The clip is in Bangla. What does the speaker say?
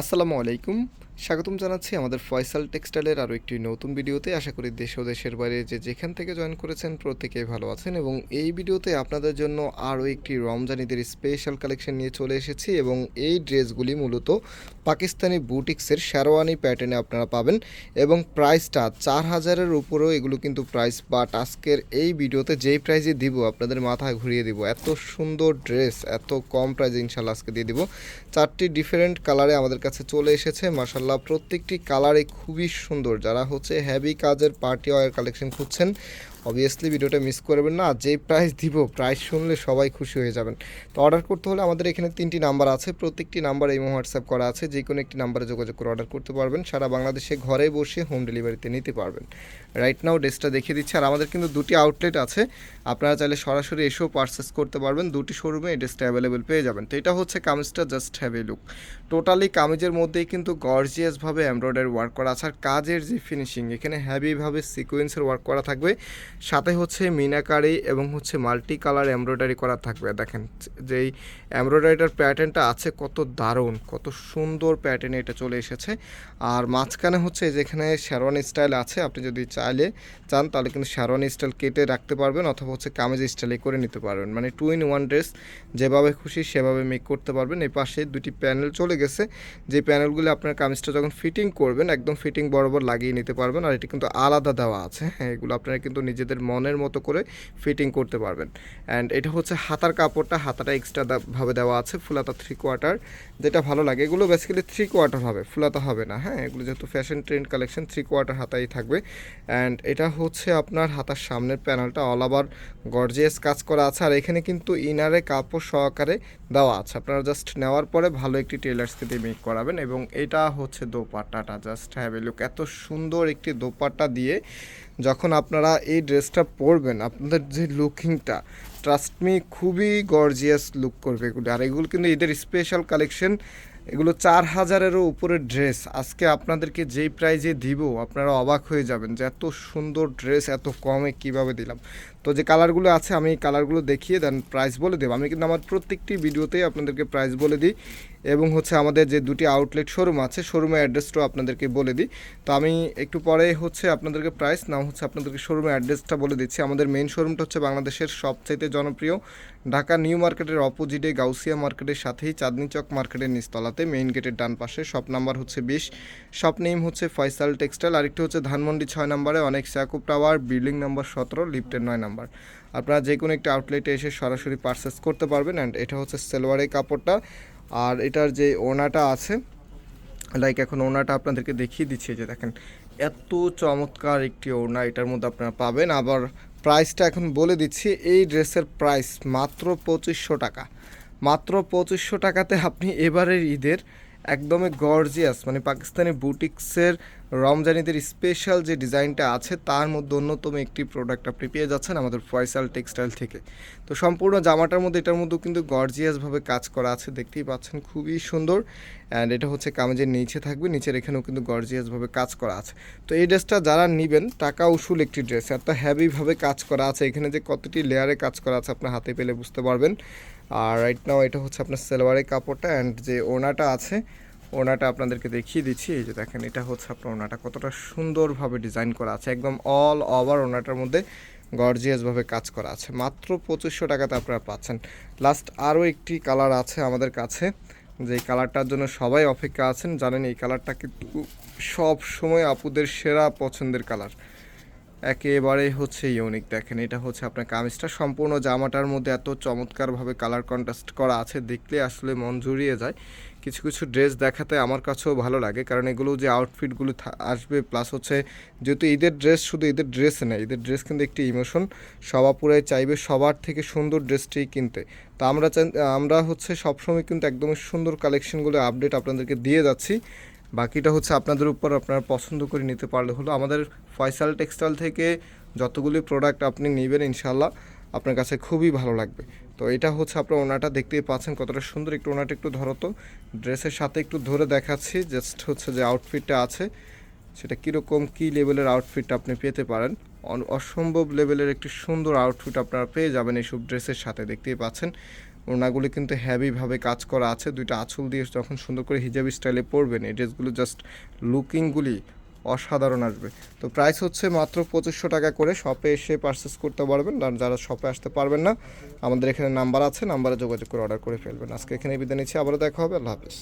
আসসালামু আলাইকুম। স্বাগতম জানাচ্ছি আমাদের ফয়সাল টেক্সটাইলের আরও একটি নতুন ভিডিওতে। আশা করি দেশ ও দেশের বাইরে যে যেখান থেকে জয়েন করেছেন প্রত্যেকেই ভালো আছেন এবং এই ভিডিওতে আপনাদের জন্য আরও একটি রমজানিদের স্পেশাল কালেকশন নিয়ে চলে এসেছি এবং এই ড্রেসগুলি মূলত পাকিস্তানি বুটিক্সের শেরওয়ানি প্যাটার্নে আপনারা পাবেন এবং প্রাইসটা চার হাজারের উপরেও এগুলো কিন্তু প্রাইস, বাট আজকের এই ভিডিওতে যেই প্রাইজে দিব আপনাদের মাথায় ঘুরিয়ে দিব। এত সুন্দর ড্রেস, এত কম প্রাইজে ইনশাল্লাহ আজকে দিয়ে দিব। চারটি ডিফারেন্ট কালারে আমাদের কাছে চলে এসেছে মাসাল্লাহ প্রত্যেকটি কালারে খুবই সুন্দর। যারা হচ্ছে হেভি কাজের পার্টি ওয়ার কালেকশন খুঁজছেন অবভিয়াসলি ভিডিওটা মিস করবেন না, যেই প্রাইস দিব প্রাইস শুনলে সবাই খুশি হয়ে যাবেন। তো অর্ডার করতে হলে আমাদের এখানে তিনটি নাম্বার আছে, প্রত্যেকটি নাম্বার এই হোয়াটসঅ্যাপ করা আছে যে কোনো একটি নাম্বারে যোগাযোগ করে অর্ডার করতে পারবেন, সারা বাংলাদেশে ঘরে বসে হোম ডেলিভারিতে নিতে পারবেন। রাইট নাও ড্রেসটা দেখিয়ে দিচ্ছি, আর আমাদের কিন্তু দুটি আউটলেট আছে, আপনারা চাইলে সরাসরি এসেও পারচেস করতে পারবেন, দুটি শোরুমে এই ড্রেসটা অ্যাভেলেবেল পেয়ে যাবেন। তো এটা হচ্ছে কামিজটা just have a look totally কামিজের মধ্যেই কিন্তু গর্জিয়াসভাবে এমব্রয়ডারি ওয়ার্ক করা আছে, আর কাজের যে ফিনিশিং এখানে হ্যাভিভাবে সিকোয়েন্সের ওয়ার্ক করা থাকবে। সাথে হচ্ছে মিনাকারি এবং হচ্ছে মাল্টি কালার এমব্রয়ডারি করা থাকবে। দেখেন, যেই এমব্রয়ডারিটার প্যাটার্নটা আছে কত দারুণ, কত সুন্দর প্যাটার্নে এটা চলে এসেছে। আর মাঝখানে হচ্ছে যেখানে শেরওয়ানি স্টাইল আছে, আপনি যদি চাইলে চান তাহলে কিন্তু শেরওয়ানি স্টাইল কেটে রাখতে পারবেন অথবা হচ্ছে কামিজ স্টাইলে করে নিতে পারবেন। মানে টু ইন ওয়ান ড্রেস যেভাবে খুশি সেভাবে মেক করতে পারবেন। এই পাশে দুটি প্যানেল চলে গেছে, যে প্যানেলগুলি আপনার কামিজটা যখন ফিটিং করবেন, একদম ফিটিং বরাবর লাগিয়ে নিতে পারবেন। আর এটি কিন্তু আলাদা দেওয়া আছে হ্যাঁ এগুলো আপনারা কিন্তু নিজেদের মনের মতো করে ফিটিং করতে পারবেন। অ্যান্ড এটা হচ্ছে হাতার কাপড়টা, হাতাটা এক্সট্রা ভাবে দেওয়া আছে, ফুলাতা থ্রি কোয়ার্টার যেটা ভালো লাগে। এগুলো বেসিক্যালি থ্রি কোয়ার্টার হবে, ফুলাতা হবে না হ্যাঁ? এগুলো যেহেতু fashion trend collection three quarter হাতাই থাকবে। অ্যান্ড এটা হচ্ছে আপনার হাতার সামনের প্যানেলটা অল ওভার গর্জিয়াস কাজ করা আছে। আর এখানে কিন্তু ইনারে কাপড় সহকারে দেওয়া আছে। আপনারা জাস্ট নেওয়ার পরে ভালো একটি টেলার্সকে দিয়ে মেক করাবেন। এবং এটা হচ্ছে দোপাট্টাটা জাস্ট হ্যাভ এ লুক এত সুন্দর একটি দোপাট্টা দিয়ে যখন আপনারা এই ড্রেসটা পরবেন, আপনাদের যে লুকিংটা ট্রাস্ট মি খুবই গর্জিয়াস লুক করবে এগুলো। আর এগুলো কিন্তু এদের স্পেশাল কালেকশন এগুলো চার হাজারেরও উপরে ড্রেস। আজকে আপনাদেরকে যেই প্রাইজে দিব, আপনারা অবাক হয়ে যাবেন যে এত সুন্দর ড্রেস, এত কমে কীভাবে দিলাম। তো যে কালারগুলো আছে, আমি এই কালারগুলো দেখিয়ে দেন প্রাইস বলে দেবো। আমি কিন্তু আমার প্রত্যেকটি ভিডিওতেই আপনাদেরকে প্রাইস বলে দিই এবং হচ্ছে আমাদের যে দুটি আউটলেট শোরুম আছে শোরুমের অ্যাড্রেসটাও আপনাদেরকে বলে দিই। তো আমি একটু পরে হচ্ছে আপনাদেরকে প্রাইস নাম হচ্ছে আপনাদেরকে শোরুমের অ্যাড্রেসটা বলে দিচ্ছি। আমাদের মেন শোরুমটা হচ্ছে বাংলাদেশের সবচাইতে জনপ্রিয় ঢাকা নিউ মার্কেটের অপোজিটে গাউসিয়া মার্কেটের সাথেই চাঁদনি চক মার্কেটের নিচতলাতে মেইন গেটের ডান পাশে শপ নাম্বার হচ্ছে বিশ। শপ নেম হচ্ছে ফয়সাল টেক্সটাইল, আরেকটি হচ্ছে ধানমন্ডি ছয় নম্বরে অনেক স্যাকুপ টাওয়ার, বিল্ডিং নাম্বার সতেরো, লিফটের নয় নাম্বার। আপনারা যে কোনো একটা আউটলেটে এসে সরাসরি পারচেস করতে পারবেন অ্যান্ড এটা হচ্ছে সেলোয়ারের কাপড়টা। আর এটার যে ওনাটা আছে লাইক এখন ওনাটা আপনাদেরকে দেখিয়ে দিচ্ছি যে দেখেন, এত চমৎকার একটি ওড়না এটার মধ্যে আপনারা পাবেন। আবার প্রাইসটা এখন বলে দিচ্ছি, এই ড্রেসের প্রাইস মাত্র পঁচিশশো টাকা। মাত্র পঁচিশশো টাকাতে আপনি এবারের ঈদের একদমই গর্জিয়াস মানে পাকিস্তানি বুটিক্সের রমজানিদের স্পেশাল যে ডিজাইনটা আছে, তার মধ্যে অন্যতম একটি প্রোডাক্ট আপনি পেয়ে যাচ্ছেন আমাদের ফয়সাল টেক্সটাইল থেকে। তো সম্পূর্ণ জামাটার মধ্যে, এটার মধ্যেও কিন্তু গর্জিয়াসভাবে কাজ করা আছে, দেখতেই পাচ্ছেন, খুবই সুন্দর। অ্যান্ড এটা হচ্ছে কামেজের নিচে থাকবে, নিচের এখানেও কিন্তু গর্জিয়াসভাবে কাজ করা আছে। তো এই ড্রেসটা যারা নেবেন, টাকা উসুল একটি ড্রেস এত হ্যাভিভাবে কাজ করা আছে, এখানে যে কতটি লেয়ারে কাজ করা আছে আপনার হাতে পেলে বুঝতে পারবেন। আর রাইট নাও এটা হচ্ছে আপনার সেলোয়ারের কাপড়টা অ্যান্ড যে ওনাটা আছে ওনাটা আপনাদেরকে দেখিয়ে দিচ্ছি, এই যে দেখেন, এটা হচ্ছে আপনার ওনাটা কতটা সুন্দরভাবে ডিজাইন করা আছে, একদম অল ওভার ওনাটার মধ্যে গর্জিয়াসভাবে কাজ করা আছে। মাত্র পঁচিশশো টাকাতে আপনারা পাচ্ছেন। লাস্ট আরও একটি কালার আছে আমাদের কাছে, যে কালারটার জন্য সবাই অপেক্ষা আছেন। জানেন এই কালারটা কিন্তু সব সময় আপুদের সেরা পছন্দের কালার। একেবারে হচ্ছে ইউনিক দেখেন, এটা হচ্ছে আপনার কামিজটা। সম্পূর্ণ জামাটার মধ্যে এত চমৎকারভাবে কালার কন্ট্রাস্ট করা আছে, দেখলে আসলে মন জুড়িয়ে যায়। কিছু কিছু ড্রেস দেখাতে আমার কাছেও ভালো লাগে, কারণ এগুলো যে আউটফিটগুলো আসবে প্লাস হচ্ছে যেহেতু ঈদের ড্রেস শুধু ঈদের ড্রেস নেই, ঈদের ড্রেস কিন্তু একটি ইমোশন সবাপুরাই চাইবে সবার থেকে সুন্দর ড্রেসটি কিনতে। তো আমরা আমরা হচ্ছে সবসময় কিন্তু একদমই সুন্দর কালেকশনগুলো আপডেট আপনাদেরকে দিয়ে যাচ্ছি। বাকিটা হচ্ছে আপনাদের উপর আপনারা পছন্দ করে নিতে পারলে হলো আমাদের ফয়সাল টেক্সটাইল থেকে যতগুলি প্রোডাক্ট আপনি নেবেন ইনশাল্লাহ আপনার কাছে খুবই ভালো লাগবে। তো এটা হচ্ছে আপনার ওনাটা দেখতেই পাচ্ছেন কতটা সুন্দর একটু ওনাটা একটু ধরো তো ড্রেসের সাথে একটু ধরে দেখাচ্ছি জাস্ট হচ্ছে যে আউটফিটটা আছে। সেটা কীরকম কী লেভেলের আউটফিট আপনি পেতে পারেন। অসম্ভব লেভেলের একটি সুন্দর আউটফিট আপনারা পেয়ে যাবেন এইসব ড্রেসের সাথে, দেখতেই পাচ্ছেন। ওড়নাগুলি কিন্তু হ্যাভিভাবে কাজ করা আছে। দুইটা আঁচল দিয়ে যখন সুন্দর করে হিজাবি স্টাইলে পরবেন, এই ড্রেসগুলো জাস্ট লুকিংগুলি অসাধারণ আসবে। তো প্রাইস হচ্ছে মাত্র পঁচিশশো টাকা করে। শপে এসে পারচেস করতে পারবেন। আর যারা শপে আসতে পারবেন না, আমাদের এখানে নাম্বার আছে নাম্বারে যোগাযোগ করে অর্ডার করে ফেলবেন। আজকে এখানে বিদায় নিচ্ছি। আবারও দেখা হবে। আল্লাহ হাফিজ।